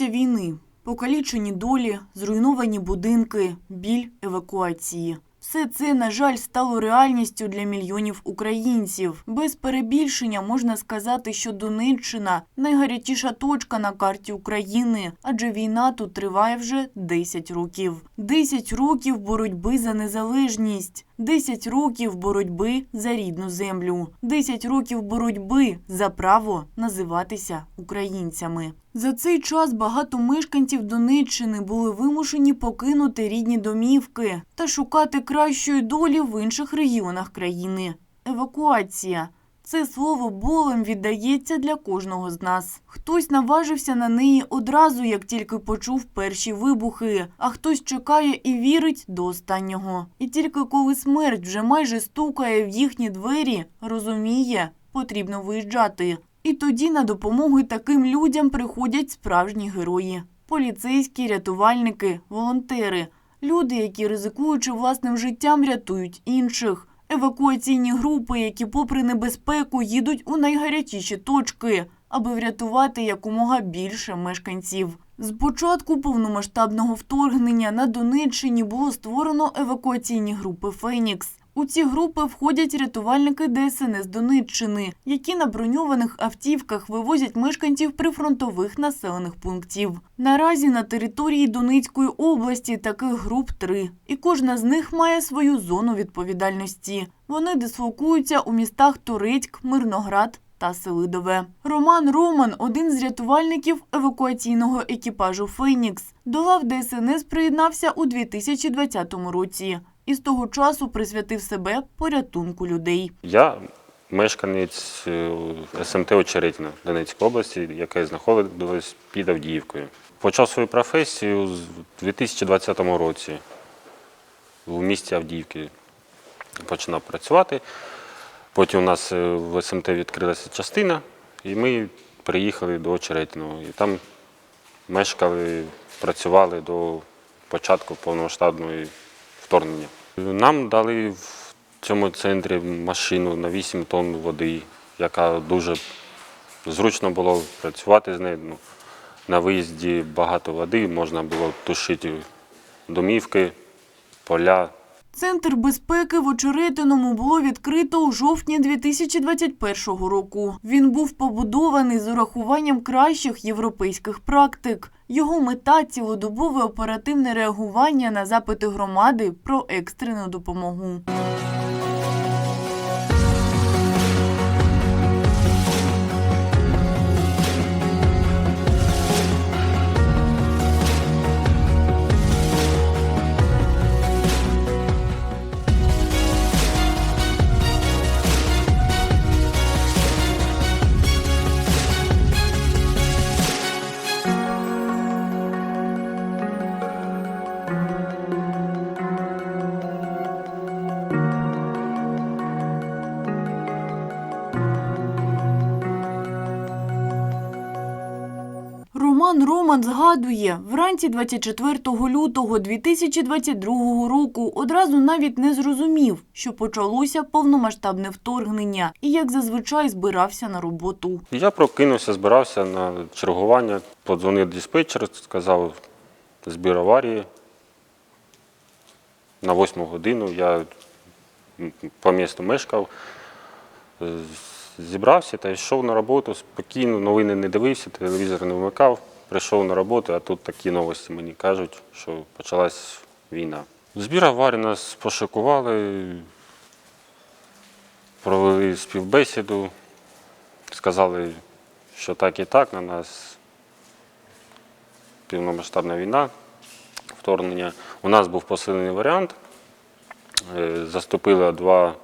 жахіття війни, покалічені долі, зруйновані будинки, біль евакуації. Все це, на жаль, стало реальністю для мільйонів українців. Без перебільшення можна сказати, що Донеччина найгарячіша точка на карті України, адже війна тут триває вже 10 років. 10 років боротьби за незалежність, 10 років боротьби за рідну землю, 10 років боротьби за право називатися українцями. За цей час багато мешканців Донеччини були вимушені покинути рідні домівки та шукати кращої долі в інших регіонах країни. Евакуація. Це слово болем віддається для кожного з нас. Хтось наважився на неї одразу, як тільки почув перші вибухи, а хтось чекає і вірить до останнього. І тільки коли смерть вже майже стукає в їхні двері, розуміє, потрібно виїжджати. І тоді на допомогу таким людям приходять справжні герої: поліцейські, рятувальники, волонтери, люди, які ризикуючи власним життям, рятують інших. Евакуаційні групи, які, попри небезпеку, їдуть у найгарячіші точки, аби врятувати якомога більше мешканців. З початку повномасштабного вторгнення на Донеччині було створено евакуаційні групи Фенікс. У ці групи входять рятувальники ДСНС Донеччини, які на броньованих автівках вивозять мешканців прифронтових населених пунктів. Наразі на території Донецької області таких груп три, і кожна з них має свою зону відповідальності. Вони дислокуються у містах Турецьк, Мирноград та Селидове. Роман Роман один з рятувальників евакуаційного екіпажу Фенікс. До лав ДСНС приєднався у 2020 році і з того часу присвятив себе порятунку людей. Я мешканець е, СМТ Очеретина Донецької області, яке знаходилось під Авдіївкою. Почав свою професію у 2020 році в місті Авдіївки. Починав працювати. Потім у нас е, в СМТ відкрилася частина, і ми приїхали до Очеретиного. І там мешкали, працювали до початку повномасштабного вторгнення. Нам дали в цьому центрі машину на 8 тонн води, яка дуже зручно було працювати з нею. Ну, на виїзді багато води, можна було тушити домівки, поля. Центр безпеки в Очеретиному було відкрито у жовтні 2021 року. Він був побудований з урахуванням кращих європейських практик. Його мета цілодобове оперативне реагування на запити громади про екстрену допомогу. Роман згадує, вранці 24 лютого 2022 року одразу навіть не зрозумів, що почалося повномасштабне вторгнення і як зазвичай збирався на роботу. Я прокинувся, збирався на чергування, подзвонив диспетчер, сказав збір аварії. На 8 годину я по місту мешкав, зібрався та йшов на роботу спокійно, новини не дивився, телевізор не вмикав. Прийшов на роботу, а тут такі новості мені кажуть, що почалась війна. Збір аварії нас пошикували, провели співбесіду, сказали, що так і так, на нас повномасштабна війна, вторгнення. У нас був посилений варіант. Е, Заступили два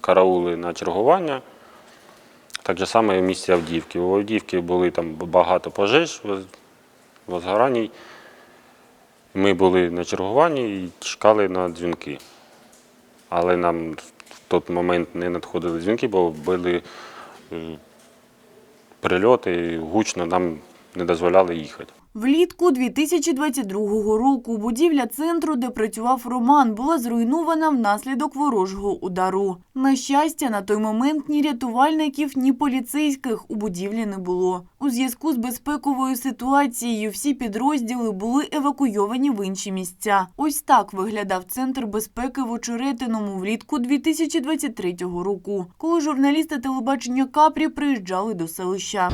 караули на чергування. Так же саме і в місті Авдіївки. У Авдіївки були там багато пожеж, возгораній. Ми були на чергуванні і чекали на дзвінки. Але нам в той момент не надходили дзвінки, бо були е, прильоти, гучно нам не дозволяли їхати. Влітку 2022 року будівля центру, де працював Роман, була зруйнована внаслідок ворожого удару. На щастя, на той момент ні рятувальників, ні поліцейських у будівлі не було. У зв'язку з безпековою ситуацією всі підрозділи були евакуйовані в інші місця. Ось так виглядав центр безпеки в Очеретиному влітку 2023 року, коли журналісти телебачення Капрі приїжджали до селища.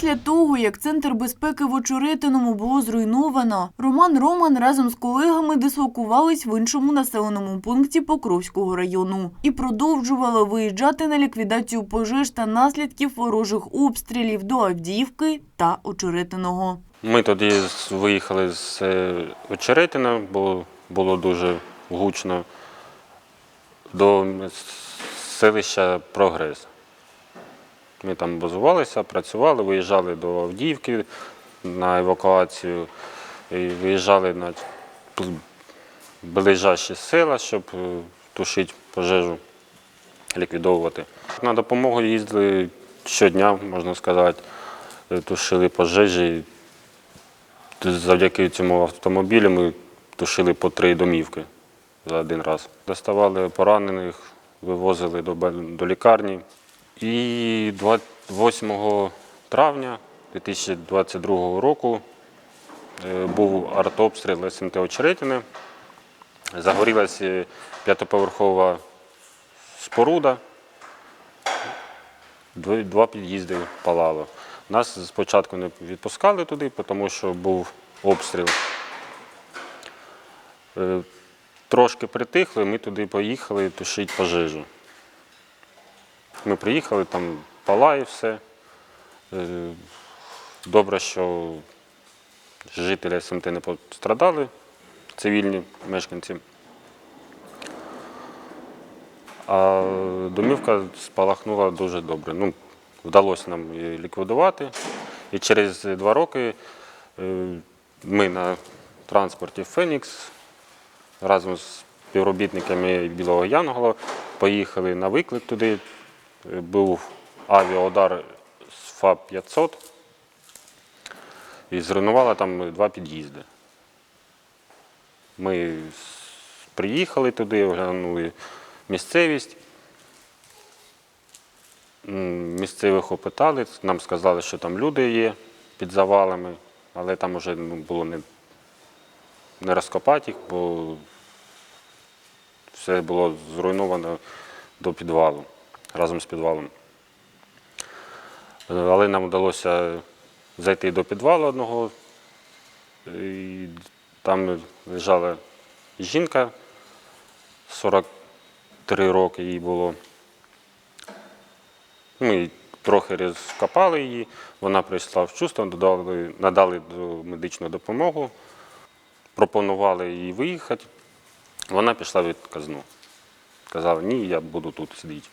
Після того, як центр безпеки в Очеретиному було зруйновано, Роман Роман разом з колегами дислокувались в іншому населеному пункті Покровського району і продовжували виїжджати на ліквідацію пожеж та наслідків ворожих обстрілів до Авдіївки та Очеретиного. Ми тоді виїхали з е, Очеретина, бо було дуже гучно, до селища Прогрес. Ми там базувалися, працювали, виїжджали до Авдіївки на евакуацію, і виїжджали на ближайші села, щоб е, тушити пожежу, ліквідовувати. На допомогу їздили щодня, можна сказати, е, тушили пожежі. Завдяки цьому автомобілю ми тушили по три домівки за один раз. Доставали поранених, вивозили до лікарні. І 28 травня 2022 року е, був артобстріл СМТ Очеретине. Загорілася п'ятоповерхова споруда. Два під'їзди палало. Нас спочатку не відпускали туди, тому що був обстріл. Е, Трошки притихли, ми туди поїхали тушити пожежу. Ми приїхали, там палає все. Е, Добре, що жителі СМТ не пострадали, цивільні мешканці. А домівка спалахнула дуже добре. Ну, вдалося нам її ліквідувати. І через два роки е, ми на транспорті Фенікс разом з співробітниками Білого Янгола поїхали на виклик туди. Був авіаудар з ФАП-500 і зруйнувало там два під'їзди. Ми приїхали туди, оглянули місцевість. Місцевих опитали, нам сказали, що там люди є під завалами, але там вже ну, було не, не розкопати їх, бо все було зруйновано до підвалу, разом з підвалом. Е, Але нам вдалося зайти до підвалу одного. І там лежала жінка 43 роки їй було. Ми трохи розкопали її, вона прийшла в чувство, додали, надали медичну допомогу, пропонували їй виїхати. Вона пішла в відказну. Казала, ні, я буду тут сидіти.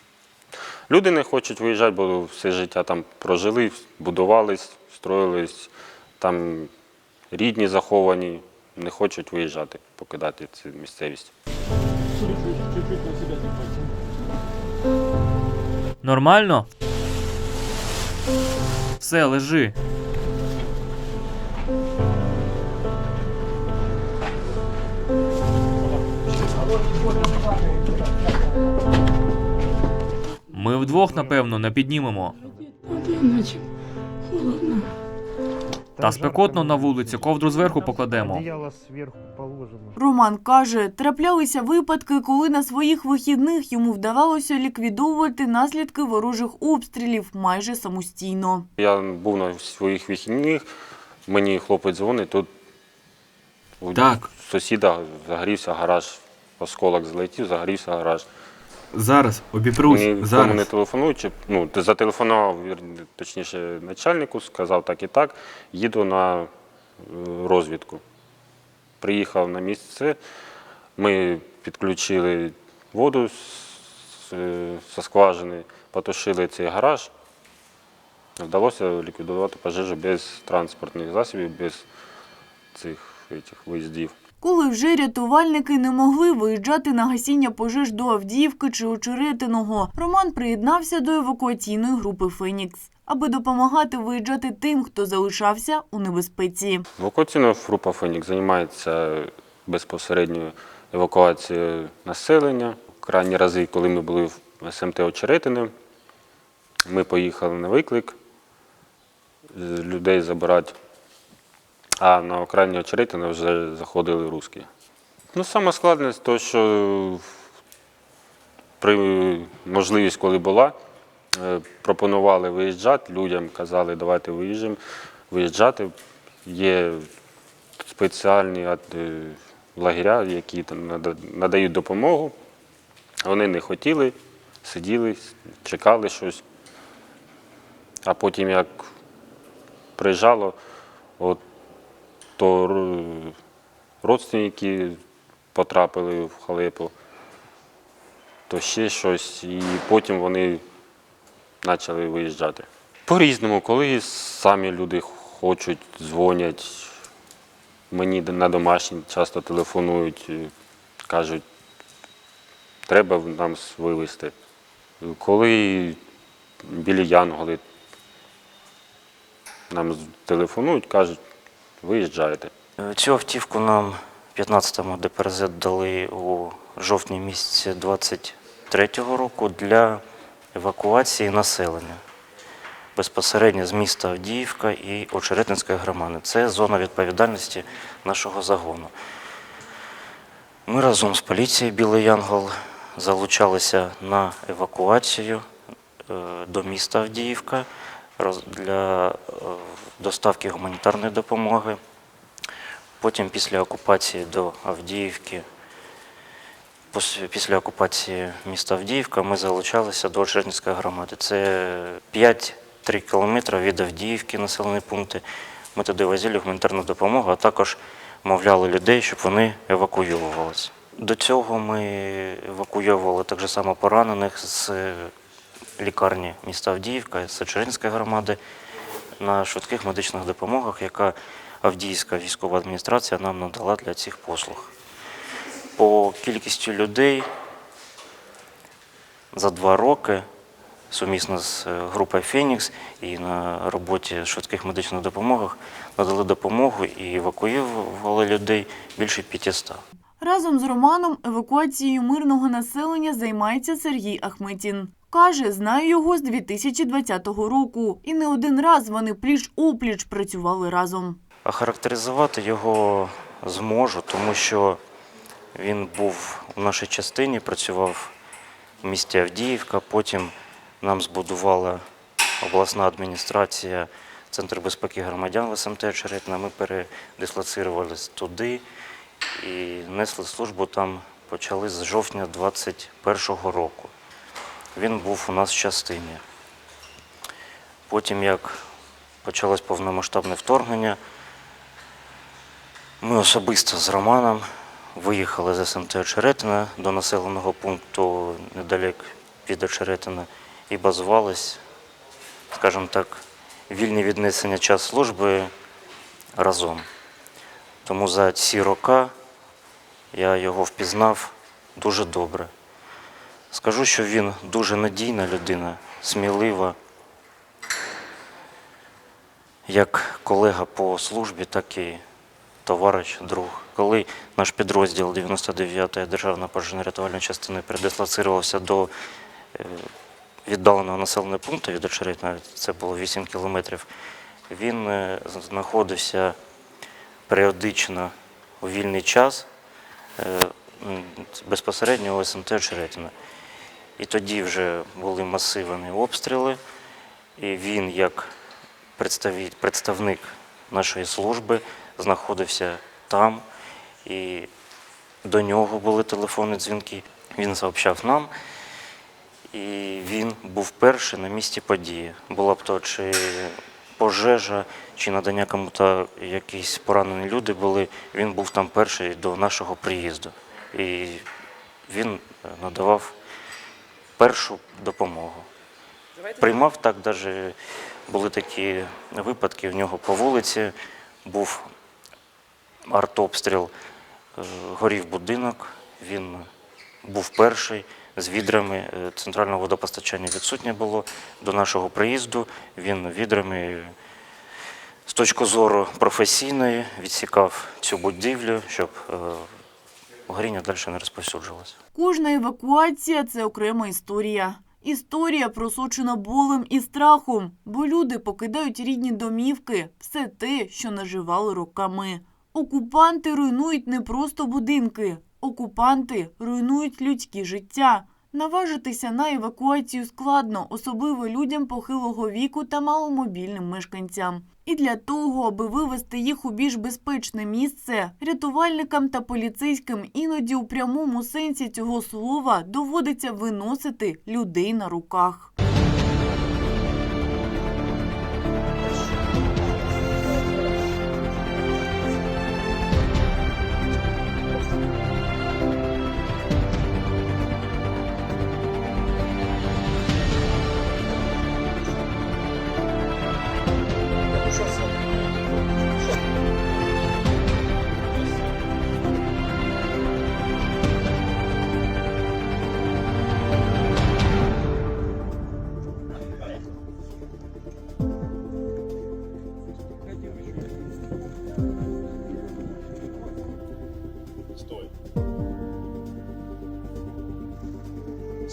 Люди не хочуть виїжджати, бо все життя там прожили, будувались, строїлись, там рідні заховані, не хочуть виїжджати, покидати цю місцевість. Нормально? Все, лежи. Ми вдвох, напевно, не піднімемо. Холодно. Та спекотно на вулиці, ковдру зверху покладемо. Роман каже, траплялися випадки, коли на своїх вихідних йому вдавалося ліквідовувати наслідки ворожих обстрілів майже самостійно. Я був на своїх вихідних, мені хлопець дзвонить, тут у Так. сусіда загорівся гараж, осколок злетів, загорівся гараж. Зараз, обіпрусь, Мені нікому не телефонуючи, ну, зателефонував, точніше, начальнику, сказав так і так, їду на е, розвідку. Приїхав на місце, ми підключили воду з, е, зі скважини, потушили цей гараж. Вдалося ліквідувати пожежу без транспортних засобів, без цих, цих виїздів. Коли вже рятувальники не могли виїжджати на гасіння пожеж до Авдіївки чи Очеретиного, Роман приєднався до евакуаційної групи Фенікс, аби допомагати виїжджати тим, хто залишався у небезпеці. Евакуаційна група Фенікс займається безпосередньо евакуацією населення. Крайні рази, коли ми були в СМТ Очеретине, ми поїхали на виклик е, людей забирати, а на окраїні Очеретина вже заходили русські. Ну, сама складність, то, що при можливість, коли була, е, пропонували виїжджати людям, казали, давайте виїжджаємо, виїжджати. Є спеціальні е, лагеря, які там надають допомогу. Вони не хотіли, сиділи, чекали щось. А потім, як приїжджало, от, то родственники потрапили в халепу, то ще щось, і потім вони почали виїжджати. По-різному, коли самі люди хочуть, дзвонять, мені на домашній часто телефонують, е, кажуть, треба нам вивезти. Коли білі Янголи нам телефонують, кажуть, виїжджаєте. Е, Цю автівку нам 15-му ДПРЗ дали у жовтні місяці 23-го року для евакуації населення безпосередньо з міста Авдіївка і Очеретинської громади. Це зона відповідальності нашого загону. Ми разом з поліцією Білий Янгол залучалися на евакуацію е, до міста Авдіївка для е, доставки гуманітарної допомоги. Потім після окупації до Авдіївки, після окупації міста Авдіївка ми залучалися до Чернівської громади. Це 5-3 кілометри від Авдіївки, населені пункти. Ми туди возили гуманітарну допомогу, а також мовляли людей, щоб вони евакуйовувалися. До цього ми евакуйовували так само поранених з лікарні міста Авдіївка, з Чернівської громади на швидких медичних допомогах, яка Авдіївська військова адміністрація нам надала для цих послуг. По кількістю людей за два роки сумісно з е, групою Фенікс і на роботі швидких медичних допомогах надали допомогу і евакуювали людей більше 500. Разом з Романом евакуацією мирного населення займається Сергій Ахметін. Каже, знає його з 2020 року, і не один раз вони пліч-опліч працювали разом. А характеризувати його зможу, тому що він був у нашій частині, працював в місті Авдіївка, потім нам збудувала обласна адміністрація Центр безпеки громадян в СМТ Очеретина. Ми передислоцирувалися туди і несли службу там почали з жовтня 2021 року. Він був у нас в частині. Потім, як почалось повномасштабне вторгнення, ми особисто з Романом виїхали з СМТ Очеретина до населеного пункту недалік від Очеретина і базувались, скажімо так, вільні віднесення час служби разом. Тому за ці роки я його впізнав дуже добре. Скажу, що він дуже надійна людина, смілива, як колега по службі, так і товариш, друг. Коли наш підрозділ 99-ї державної пожежно-рятувальної частини передислоцирувався до е, віддаленого населеного пункту від Очеретина, це було 8 кілометрів, він е, знаходився періодично у вільний час е, безпосередньо у СМТ Очеретина. І тоді вже були масивні обстріли, і він, як представник нашої служби, знаходився там, і до нього були телефонні дзвінки. Він сообщав нам, і він був перший на місці події. Була б то чи пожежа, чи надання кому-то якісь поранені люди були. Він був там перший до нашого приїзду. І він е, надавав першу допомогу. Приймав так, навіть були такі випадки, в нього по вулиці був артобстріл, е, горів будинок, він був перший з відрами. е, Центрального водопостачання відсутнє було до нашого приїзду. Він відрами з точки зору професійної відсікав цю будівлю, щоб е, горіння далі не розповсюджувалося. Кожна евакуація це окрема історія. Історія просочена болем і страхом, бо люди покидають рідні домівки, все те, що наживали роками. Окупанти руйнують не просто будинки, окупанти руйнують людські життя. Наважитися на евакуацію складно, особливо людям похилого віку та маломобільним мешканцям. І для того, аби вивести їх у більш безпечне місце, рятувальникам та поліцейським іноді у прямому сенсі цього слова доводиться виносити людей на руках.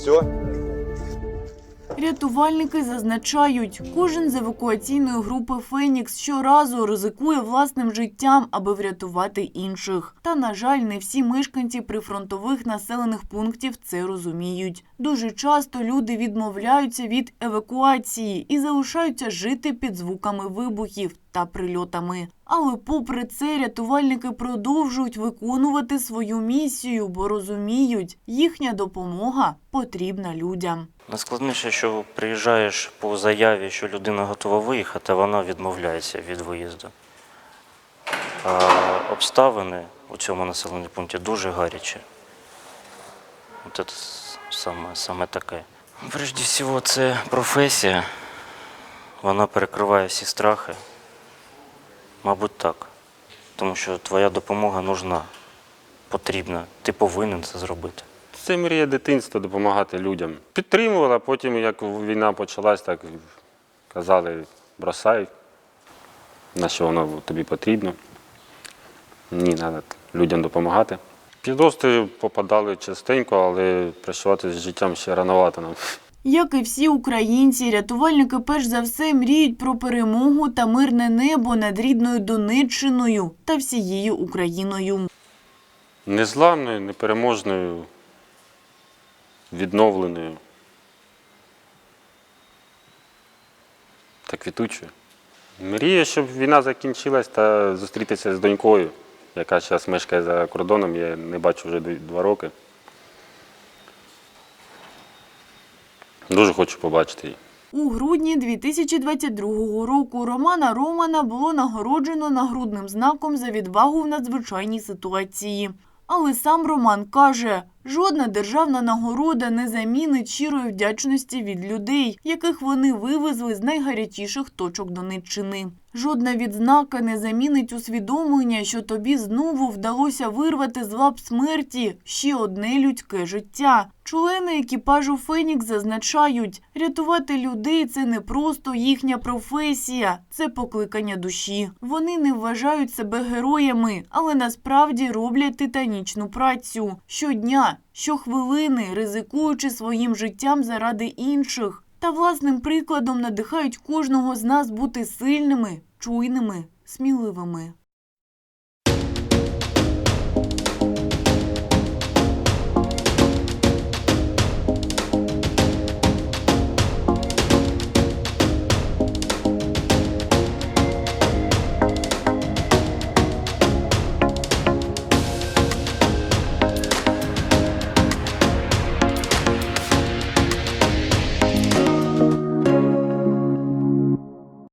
Все? Рятувальники зазначають, кожен з евакуаційної групи Фенікс щоразу ризикує власним життям, аби врятувати інших. Та, на жаль, не всі мешканці прифронтових населених пунктів це розуміють. Дуже часто люди відмовляються від евакуації і залишаються жити під звуками вибухів та прильотами. Але попри це рятувальники продовжують виконувати свою місію, бо розуміють, їхня допомога потрібна людям. Найскладніше, що приїжджаєш по заяві, що людина готова виїхати, вона відмовляється від виїзду. А обставини у цьому населеному пункті дуже гарячі. От саме, саме таке. Прежде всього, це професія. Вона перекриває всі страхи. Мабуть, так. Тому що твоя допомога нужна, потрібна. Ти повинен це зробити. Це мрія дитинства допомагати людям. Підтримувала, потім, як війна почалась, так казали, бросай, на що воно тобі потрібно. Ні, треба людям допомагати. Підозри попадали частенько, але працювати з життям ще рановато нам. Як і всі українці, рятувальники перш за все мріють про перемогу та мирне небо над рідною Донеччиною та всією Україною. Незламною, непереможною, відновленою та квітучою. Мрію, щоб війна закінчилась та зустрітися з донькою, яка зараз мешкає за кордоном, я не бачу вже два роки. Дуже хочу побачити її. У грудні 2022 року Романа Романа було нагороджено нагрудним знаком за відвагу в надзвичайній ситуації. Але сам Роман каже, жодна державна нагорода не замінить щирої вдячності від людей, яких вони вивезли з найгарячіших точок Донеччини. Жодна відзнака не замінить усвідомлення, що тобі знову вдалося вирвати з лап смерті ще одне людське життя. Члени екіпажу Фенікс зазначають, рятувати людей це не просто їхня професія, це покликання душі. Вони не вважають себе героями, але насправді роблять титанічну працю щодня, щохвилини, ризикуючи своїм життям заради інших. Та власним прикладом надихають кожного з нас бути сильними, чуйними, сміливими.